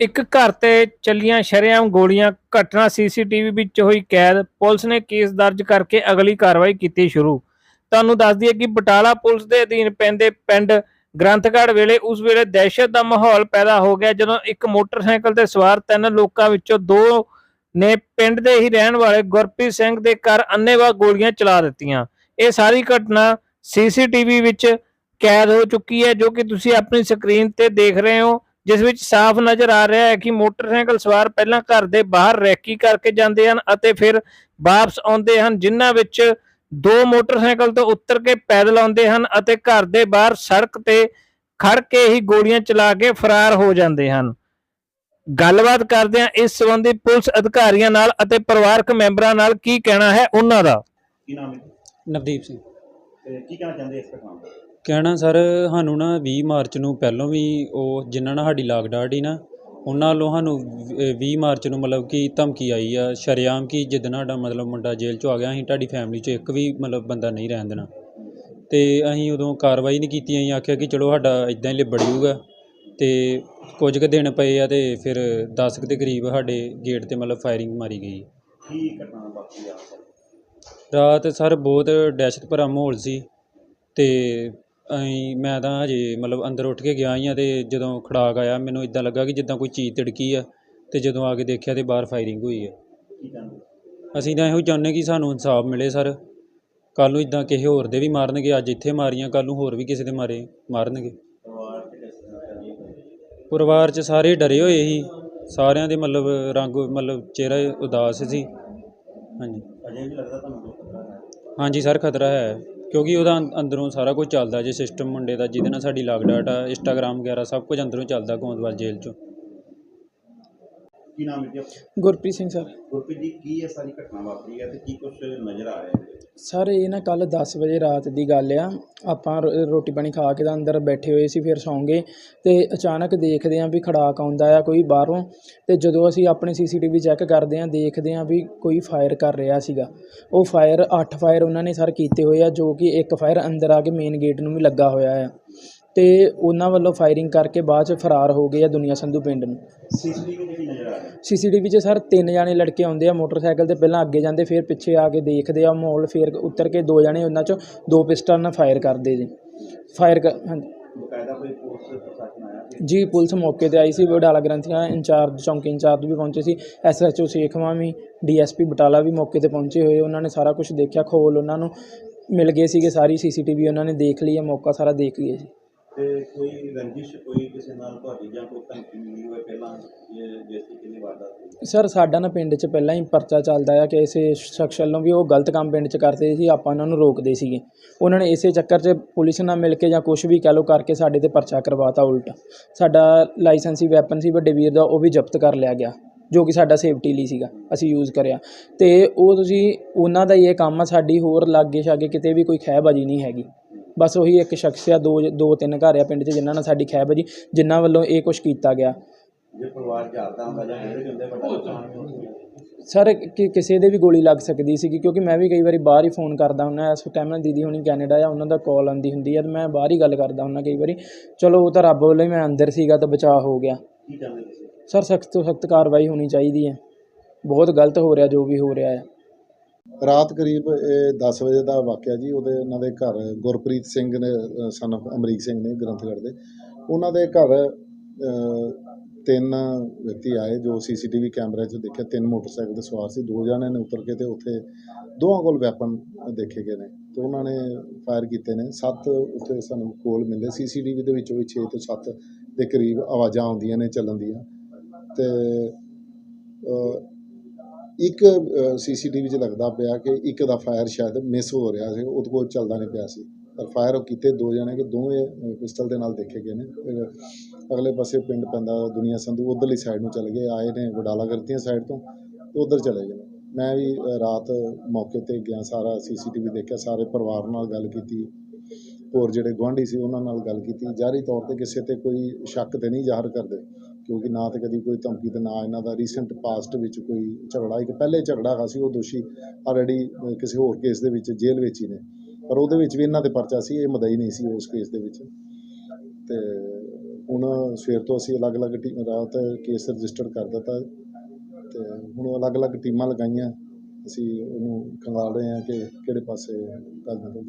ਇੱਕ ਘਰ ਤੇ ਚੱਲੀਆਂ ਸ਼ਰੇਆਮ ਗੋਲੀਆਂ, ਘਟਨਾ ਸੀਸੀਟੀਵੀ ਵਿੱਚ ਹੋਈ ਕੈਦ, ਪੁਲਿਸ ਨੇ ਕੇਸ ਦਰਜ ਕਰਕੇ ਅਗਲੀ ਕਾਰਵਾਈ ਕੀਤੀ ਸ਼ੁਰੂ। ਤੁਹਾਨੂੰ ਦੱਸ ਦਈਏ ਕਿ ਬਟਾਲਾ ਪੁਲਿਸ ਦੇ ਅਧੀਨ ਪੈਂਦੇ ਪਿੰਡ ਗ੍ਰੰਥਗੜ੍ਹ ਵੇਲੇ ਉਸ ਵੇਲੇ ਦਹਿਸ਼ਤ ਦਾ ਮਾਹੌਲ ਪੈਦਾ ਹੋ ਗਿਆ ਜਦੋਂ ਇੱਕ ਮੋਟਰਸਾਈਕਲ ਤੇ ਸਵਾਰ ਤਿੰਨ ਲੋਕਾਂ ਵਿੱਚੋਂ ਦੋ ਨੇ ਪਿੰਡ ਦੇ ਹੀ ਰਹਿਣ ਵਾਲੇ ਗੁਰਪ੍ਰੀਤ ਸਿੰਘ ਦੇ ਘਰ ਅੰਨੇਵਾਹ ਗੋਲੀਆਂ ਚਲਾ ਦਿੱਤੀਆਂ। ਇਹ ਸਾਰੀ ਘਟਨਾ ਸੀਸੀਟੀਵੀ ਵਿੱਚ ਕੈਦ ਹੋ ਚੁੱਕੀ ਹੈ, ਜੋ ਕਿ ਤੁਸੀਂ ਆਪਣੀ ਸਕਰੀਨ ਤੇ ਦੇਖ ਰਹੇ ਹੋ। ਜਿਸ ਵਿੱਚ ਸਾਫ਼ ਨਜ਼ਰ ਆ ਰਿਹਾ ਹੈ ਕਿ ਮੋਟਰਸਾਈਕਲ ਸਵਾਰ ਪਹਿਲਾਂ ਘਰ ਦੇ ਬਾਹਰ ਰੈਕੀ ਕਰਕੇ ਜਾਂਦੇ ਹਨ ਅਤੇ ਫਿਰ ਵਾਪਸ ਆਉਂਦੇ ਹਨ ਜਿਨ੍ਹਾਂ ਵਿੱਚ ਦੋ ਮੋਟਰਸਾਈਕਲ ਤੋਂ ਉਤਰ ਕੇ ਪੈਦਲ ਆਉਂਦੇ ਹਨ ਅਤੇ ਘਰ ਦੇ ਬਾਹਰ ਸੜਕ ਤੇ ਖੜ ਕੇ ਹੀ ਗੋਲੀਆਂ ਚਲਾ ਕੇ ਫਰਾਰ ਹੋ ਜਾਂਦੇ ਹਨ। ਗੱਲਬਾਤ ਕਰਦੇ ਹਾਂ ਇਸ ਸੰਬੰਧੀ ਪੁਲਿਸ ਅਧਿਕਾਰੀਆਂ ਨਾਲ ਅਤੇ ਪਰਿਵਾਰਕ ਮੈਂਬਰਾਂ ਨਾਲ ਕੀ ਕਹਿਣਾ ਹੈ ਉਹਨਾਂ ਦਾ। ਕੀ ਨਾਮ ਹੈ ਨਵਦੀਪ ਸਿੰਘ। ਤੇ ਕੀ ਕਹਿਣਾ ਚਾਹੁੰਦੇ ਇਸ ਘਟਨਾ ਦਾ ਕਹਿਣਾ ਸਰ ਸਾਨੂੰ ਨਾ 20 ਮਾਰਚ ਨੂੰ ਪਹਿਲੋਂ ਵੀ ਉਹ ਜਿਨ੍ਹਾਂ ਨਾਲ ਸਾਡੀ ਲਾਗਡਾਟ ਹੀ ਨਾ ਉਹਨਾਂ ਵੱਲੋਂ ਸਾਨੂੰ ਵ- 20 ਮਾਰਚ ਨੂੰ ਮਤਲਬ ਕਿ ਧਮਕੀ ਆਈ ਆ ਸ਼ਰੇਆਮ ਕਿ ਜਿੱਦਣ ਸਾਡਾ ਮਤਲਬ ਮੁੰਡਾ ਜੇਲ੍ਹ 'ਚੋਂ ਆ ਗਿਆ ਅਸੀਂ ਤੁਹਾਡੀ ਫੈਮਿਲੀ 'ਚ ਇੱਕ ਵੀ ਮਤਲਬ ਬੰਦਾ ਨਹੀਂ ਰਹਿਣ ਦੇਣਾ। ਤੇ ਅਸੀਂ ਉਦੋਂ ਕਾਰਵਾਈ ਨਹੀਂ ਕੀਤੀ ਅਸੀਂ ਆਖਿਆ ਕਿ ਚਲੋ ਸਾਡਾ ਇਦਾਂ ਹੀ ਲਿਬੜ ਜੂਗਾ ਤੇ ਕੁਝ ਕੁ ਦਿਨ ਪਏ ਆ ਤੇ ਫਿਰ 10 ਕੁ ਦੇ ਕਰੀਬ ਸਾਡੇ ਗੇਟ ਤੇ ਮਤਲਬ ਫਾਇਰਿੰਗ ਮਾਰੀ ਗਈ। ਕੀ ਘਟਨਾ ਵਾਪਰੀ ਆ? ਰਾਤ ਸਰ ਬਹੁਤ ਦਹਿਸ਼ਤ ਭਰਾ ਮਾਹੌਲ ਸੀ ਤੇ ਅਸੀਂ ਮੈਂ ਤਾਂ ਹਜੇ ਮਤਲਬ ਅੰਦਰ ਉੱਠ ਕੇ ਗਿਆ ਹੀ ਹਾਂ ਅਤੇ ਜਦੋਂ ਖੜਾਕ ਆਇਆ ਮੈਨੂੰ ਇੱਦਾਂ ਲੱਗਾ ਕਿ ਜਿੱਦਾਂ ਕੋਈ ਚੀਜ਼ ਤਿੜਕੀ ਆ ਅਤੇ ਜਦੋਂ ਆ ਕੇ ਦੇਖਿਆ ਤਾਂ ਬਾਹਰ ਫਾਇਰਿੰਗ ਹੋਈ ਹੈ ਅਸੀਂ ਤਾਂ ਇਹੋ ਚਾਹੁੰਦੇ ਕਿ ਸਾਨੂੰ ਇਨਸਾਫ ਮਿਲੇ ਸਰ। ਕੱਲ੍ਹ ਨੂੰ ਇੱਦਾਂ ਕਿਸੇ ਹੋਰ ਦੇ ਵੀ ਮਾਰਨਗੇ, ਅੱਜ ਇੱਥੇ ਮਾਰੀਆਂ, ਕੱਲ੍ਹ ਨੂੰ ਹੋਰ ਵੀ ਕਿਸੇ ਦੇ ਮਾਰੇ, ਮਾਰਨਗੇ। ਪਰਿਵਾਰ 'ਚ ਸਾਰੇ ਡਰੇ ਹੋਏ ਸੀ। ਸਾਰਿਆਂ ਦੇ ਮਤਲਬ ਰੰਗ, ਮਤਲਬ ਚਿਹਰਾ ਉਦਾਸ ਸੀ। ਹਾਂਜੀ। ਹਾਂਜੀ ਸਰ, ਖਤਰਾ ਹੈ। ਕਿਉਂਕਿ ਉਹਦਾ ਅੰ- ਅੰਦਰੋਂ ਸਾਰਾ ਕੁਝ ਚੱਲਦਾ ਜੇ ਸਿਸਟਮ ਮੁੰਡੇ ਦਾ, ਜਿਹਦੇ ਨਾਲ ਸਾਡੀ ਲਾਗ ਡਾਟਾ ਇੰਸਟਾਗ੍ਰਾਮ ਵਗੈਰਾ ਸਭ ਕੁਝ ਅੰਦਰੋਂ ਚੱਲਦਾ ਗੋਂਦਵਾਲ ਜੇਲ੍ਹ 'ਚੋਂ। ਕੀ ਨਾਮ ਹੈ ਜੀ ਆਪਣਾ? ਗੁਰਪ੍ਰੀਤ ਸਿੰਘ ਸਰ। ਗੁਰਪ੍ਰੀਤ ਜੀ ਕੀ ਇਹ ਸਾਰੀ ਘਟਨਾ ਵਾਪਰੀ ਹੈ ਤੇ ਕੀ ਕੁਝ ਨਜ਼ਰ ਆ ਰਿਹਾ ਹੈ? ਸਰ ਇਹ ਨਾ ਕੱਲ 10 ਵਜੇ ਰਾਤ ਦੀ ਗੱਲ ਆ। ਆਪਾਂ ਰੋ- ਰੋਟੀ ਪਾਣੀ ਖਾ ਕੇ ਤਾਂ ਅੰਦਰ ਬੈਠੇ ਹੋਏ ਸੀ ਫਿਰ ਸੌਂਗੇ ਤੇ ਅਚਾਨਕ ਦੇਖਦੇ ਆਂ ਵੀ ਖੜਾਕ ਆਉਂਦਾ ਆ ਕੋਈ ਬਾਹਰੋਂ ਤੇ ਜਦੋਂ ਅਸੀਂ ਆਪਣੇ ਸੀਸੀਟੀਵੀ ਚੈੱਕ ਕਰਦੇ ਆਂ ਦੇਖਦੇ ਆਂ ਵੀ ਕੋਈ ਫਾਇਰ ਕਰ ਰਿਹਾ ਸੀਗਾ। ਉਹ ਫਾਇਰ 8 ਫਾਇਰ ਉਹਨਾਂ ਨੇ ਸਰ ਕੀਤੇ ਹੋਏ ਆ ਜੋ ਕਿ ਇੱਕ ਫਾਇਰ ਅੰਦਰ ਆ ਕੇ ਮੇਨ ਗੇਟ ਨੂੰ ਵੀ ਲੱਗਾ ਹੋਇਆ ਆ। ਤੇ ਉਹਨਾਂ ਵੱਲੋਂ ਫਾਇਰਿੰਗ ਕਰਕੇ ਬਾਅਦ ਚ ਫਰਾਰ ਹੋ ਗਏ ਆ ਦੁਨੀਆ ਸੰਧੂ ਪਿੰਡ ਨੂੰ। ਨਜ਼ਰ ਆ ਰਹੀ ਸੀਸੀਟੀਵੀ 'ਚ ਸਰ ਤਿੰਨ ਜਾਣੇ ਲੜਕੇ ਆਉਂਦੇ ਆ ਮੋਟਰਸਾਈਕਲ ਤੇ ਪਹਿਲਾਂ ਅੱਗੇ ਜਾਂਦੇ ਫਿਰ ਪਿੱਛੇ ਆ ਕੇ ਦੇਖਦੇ ਆ ਮਾਹੌਲ ਫਿਰ ਉਤਰ ਕੇ ਦੋ ਜਾਣੇ ਉਹਨਾਂ 'ਚੋਂ ਦੋ ਪਿਸਟਲ ਨਾਲ ਫਾਇਰ ਕਰਦੇ ਜੀ। ਫਾਇਰ ਕਰ ਹਾਂਜੀ। ਸੀ? ਜੀ ਪੁਲਿਸ ਮੌਕੇ ਤੇ ਆਈ ਸੀ ਬਡਾਲਾ ਗ੍ਰੰਥੀਆਂ ਇੰਚਾਰਜ ਚੌਂਕੀ ਇੰਚਾਰਜ ਵੀ ਪਹੁੰਚੇ ਸੀ ਐਸਐਚਓ ਸੇਖਵਾਂ ਵੀ ਡੀਐਸਪੀ ਬਟਾਲਾ ਵੀ ਮੌਕੇ ਤੇ ਪਹੁੰਚੇ ਹੋਏ ਉਹਨਾਂ ਨੇ ਸਾਰਾ ਕੁਝ ਦੇਖਿਆ ਖੋਲ ਉਹਨਾਂ ਨੂੰ ਮਿਲ ਗਏ ਸੀਗੇ ਸਾਰੀ ਸੀਸੀਟੀਵੀ ਉਹਨਾਂ ਨੇ ਦੇਖ ਲਈ ਹੈ ਮੌਕਾ ਸਾਰਾ ਦੇਖ ਗਏ ਜੀ। ਤੇ ਕੋਈ ਰੰਜਿਸ਼, ਕੋਈ ਕਿਸੇ ਨਾਲ ਤੁਹਾਡੀ ਜਾਂ ਕੋਈ ਧਮਕੀ ਮਿਲੀ ਹੋਵੇ ਪਹਿਲਾਂ ਜੈਸੀ ਕਿੰਨੀ ਵਾਰਦਾਤ ਹੋਈ ਸਰ, ਸਾਡਾ ਨਾ ਪਿੰਡ 'ਚ ਪਹਿਲਾਂ ਹੀ ਪਰਚਾ ਚੱਲਦਾ ਆ ਕਿ ਇਸੇ ਸ਼ਖਸ ਵੱਲੋਂ ਵੀ ਉਹ ਗਲਤ ਕੰਮ ਪਿੰਡ 'ਚ ਕਰਦੇ ਸੀ, ਆਪਾਂ ਉਹਨਾਂ ਨੂੰ ਰੋਕਦੇ ਸੀਗੇ। ਉਹਨਾਂ ਨੇ ਇਸੇ ਚੱਕਰ 'ਚ ਪੁਲਿਸ ਨਾਲ ਮਿਲ ਕੇ ਜਾਂ ਕੁਝ ਵੀ ਕਹਿ ਲਓ ਕਰਕੇ ਸਾਡੇ ਤੇ ਪਰਚਾ ਕਰਵਾਤਾ ਉਲਟ। ਸਾਡਾ ਲਾਇਸੈਂਸੀ ਵੈਪਨ ਸੀ, ਵੱਡੇ ਵੀਰ ਦਾ, ਉਹ ਵੀ ਜ਼ਬਤ ਕਰ ਲਿਆ ਗਿਆ, ਜੋ ਕਿ ਸਾਡਾ ਸੇਫਟੀ ਲਈ ਸੀਗਾ, ਅਸੀਂ ਯੂਜ਼ ਕਰਿਆ। ਤੇ ਉਹ ਤੁਸੀਂ, ਉਹਨਾਂ ਦਾ ਹੀ ਇਹ ਕੰਮ ਆ, ਸਾਡੀ ਹੋਰ ਲਾਗੇ ਛਾਗੇ ਕਿਤੇ ਵੀ ਕੋਈ ਖਹਿਬਾਜੀ ਨਹੀਂ ਹੈਗੀ। ਬਸ ਉਹੀ ਇੱਕ ਸ਼ਖਸ ਆ ਦੋ ਦੋ ਤਿੰਨ ਘਰ ਆ ਪਿੰਡ 'ਚ ਜਿਨ੍ਹਾਂ ਨਾਲ ਸਾਡੀ ਖਹਿਬਾਜੀ ਜਿਨ੍ਹਾਂ ਵੱਲੋਂ ਇਹ ਕੁਝ ਕੀਤਾ ਗਿਆ। ਜੇ ਪਰਿਵਾਰ ਜਾਗਦਾ ਹੁੰਦਾ ਜਾਂ ਜਿਹੜੇ ਹੁੰਦੇ ਵੱਡਾ ਨੁਕਸਾਨ ਵੀ ਹੋ ਸਕਦਾ ਸਰ ਕਿ ਕਿਸੇ ਦੇ ਵੀ ਗੋਲੀ ਲੱਗ ਸਕਦੀ ਸੀਗੀ ਕਿਉਂਕਿ ਮੈਂ ਵੀ ਕਈ ਵਾਰੀ ਬਾਹਰ ਹੀ ਫੋਨ ਕਰਦਾ ਹੁੰਦਾ ਇਸ ਟਾਈਮ ਨਾਲ ਦੀਦੀ ਹੁਣੀ ਕੈਨੇਡਾ ਆ ਉਹਨਾਂ ਦਾ ਕਾਲ ਆਉਂਦੀ ਹੁੰਦੀ ਆ ਤੇ ਮੈਂ ਬਾਹਰ ਹੀ ਗੱਲ ਕਰਦਾ ਹੁੰਦਾ ਕਈ ਵਾਰੀ ਚਲੋ ਉਹ ਤਾਂ ਰੱਬ ਵੱਲੋਂ ਹੀ ਮੈਂ ਅੰਦਰ ਸੀਗਾ ਤਾਂ ਬਚਾਅ ਹੋ ਗਿਆ। ਕੀ ਚਾਹੁੰਦੇ ਤੁਸੀਂ? ਸਰ ਸਖਤ ਤੋਂ ਸਖਤ ਕਾਰਵਾਈ ਹੋਣੀ ਚਾਹੀਦੀ ਹੈ। ਬਹੁਤ ਗਲਤ ਹੋ ਰਿਹਾ ਜੋ ਵੀ ਹੋ ਰਿਹਾ ਹੈ। ਰਾਤ ਕਰੀਬ ਇਹ 10 ਵਜੇ ਦਾ ਵਾਕਿਆ ਜੀ, ਉਹਦੇ ਉਹਨਾਂ ਦੇ ਘਰ ਗੁਰਪ੍ਰੀਤ ਸਿੰਘ ਨੇ ਸਨ ਅਮਰੀਕ ਸਿੰਘ ਨੇ ਗ੍ਰੰਥਗੜ੍ਹ ਦੇ, ਉਹਨਾਂ ਦੇ ਘਰ ਤਿੰਨ ਵਿਅਕਤੀ ਆਏ ਜੋ ਸੀਸੀਟੀਵੀ ਕੈਮਰੇ 'ਚ ਦੇਖਿਆ, ਤਿੰਨ ਮੋਟਰਸਾਈਕਲ ਤੇ ਸਵਾਰ ਸੀ, ਦੋ ਜਣੇ ਨੇ ਉਤਰ ਕੇ ਤੇ ਉੱਥੇ ਦੋਵਾਂ ਕੋਲ ਵੈਪਨ ਦੇਖੇ ਗਏ ਨੇ ਤੇ ਉਹਨਾਂ ਨੇ ਫਾਇਰ ਕੀਤੇ ਨੇ, ਸੱਤ ਉੱਥੇ ਸਾਨੂੰ ਕੋਲ ਮਿਲੇ, ਸੀਸੀਟੀਵੀ ਦੇ ਵਿੱਚੋਂ ਵੀ 6 ਤੋਂ 7 ਦੇ ਕਰੀਬ ਆਵਾਜ਼ਾਂ ਆਉਂਦੀਆਂ ਨੇ, ਚੱਲਣ ਦੀਆਂ ਤੇ ਇੱਕ ਸੀਸੀਟੀਵੀ 'ਚ ਲੱਗਦਾ ਪਿਆ ਕਿ ਇੱਕ ਦਾ ਫਾਇਰ ਸ਼ਾਇਦ ਮਿਸ ਹੋ ਰਿਹਾ ਸੀ, ਉਹਦੇ ਕੋਲ ਚੱਲਦਾ ਨਹੀਂ ਪਿਆ ਸੀ। ਪਰ ਫਾਇਰ ਉਹ ਕੀਤੇ ਦੋ ਜਣੇ ਕਿ ਦੋਵੇਂ ਪਿਸਟਲ ਦੇ ਨਾਲ ਦੇਖੇ ਗਏ ਨੇ। ਫਿਰ ਅਗਲੇ ਪਾਸੇ ਪਿੰਡ ਪੈਂਦਾ ਦੁਨੀਆ ਸੰਧੂ ਉਧਰਲੀ ਸਾਈਡ ਨੂੰ ਚਲੇ ਗਏ, ਆਏ ਨੇ ਵਡਾਲਾ ਕਰਤੀਆਂ ਸਾਈਡ ਤੋਂ ਤੇ ਉਧਰ ਚਲੇ ਗਏ ਨੇ। ਮੈਂ ਵੀ ਰਾਤ ਮੌਕੇ ਤੇ ਗਿਆ, ਸਾਰਾ ਸੀਸੀਟੀਵੀ ਦੇਖਿਆ, ਸਾਰੇ ਪਰਿਵਾਰ ਨਾਲ ਗੱਲ ਕੀਤੀ। ਹੋਰ ਜਿਹੜੇ ਗੁਆਂਢੀ ਸੀ ਉਹਨਾਂ ਨਾਲ ਗੱਲ ਕੀਤੀ। ਜਾਰੀ ਤੌਰ ਤੇ ਕਿਸੇ ਤੇ ਕੋਈ ਸ਼ੱਕ ਤੇ ਨਹੀਂ ਜ਼ਾਹਰ ਕਰਦੇ। ਕਿਉਂਕਿ ਨਾ ਤੇ ਕਦੀ ਕੋਈ ਧਮਕੀ ਤੇ ਨਾ ਇਹਨਾਂ ਦਾ ਰੀਸੈਂਟ ਪਾਸਟ ਵਿੱਚ ਕੋਈ ਝਗੜਾ, ਇੱਕ ਪਹਿਲੇ ਝਗੜਾ ਹੈਗਾ ਸੀ, ਉਹ ਦੋਸ਼ੀ ਆਲਰੇਡੀ ਕਿਸੇ ਹੋਰ ਕੇਸ ਦੇ ਵਿੱਚ ਜੇਲ੍ਹ ਵਿੱਚ ਹੀ ਨੇ। ਪਰ ਉਹਦੇ ਵਿੱਚ ਵੀ ਇਹਨਾਂ 'ਤੇ ਪਰਚਾ ਸੀ, ਇਹ ਮਦਈ ਨਹੀਂ ਸੀ ਉਸ ਕੇਸ ਦੇ ਵਿੱਚ। ਤੇ ਹੁਣ ਸਵੇਰ ਤੋਂ ਅਸੀਂ ਅਲੱਗ-ਅਲੱਗ ਟੀ ਰਾਤ ਕੇਸ ਰਜਿਸਟਰ ਕਰ ਦਿੱਤਾ। ਤੇ ਹੁਣ ਅਲੱਗ-ਅਲੱਗ ਟੀਮਾਂ ਲਗਾਈਆਂ। ਅਸੀਂ ਉਹਨੂੰ ਖੰਗਾਲ ਰਹੇ ਹਾਂ ਕਿ ਕਿਹੜੇ ਪਾਸੇ ਗੱਲ ਨਿਕਲਦੀ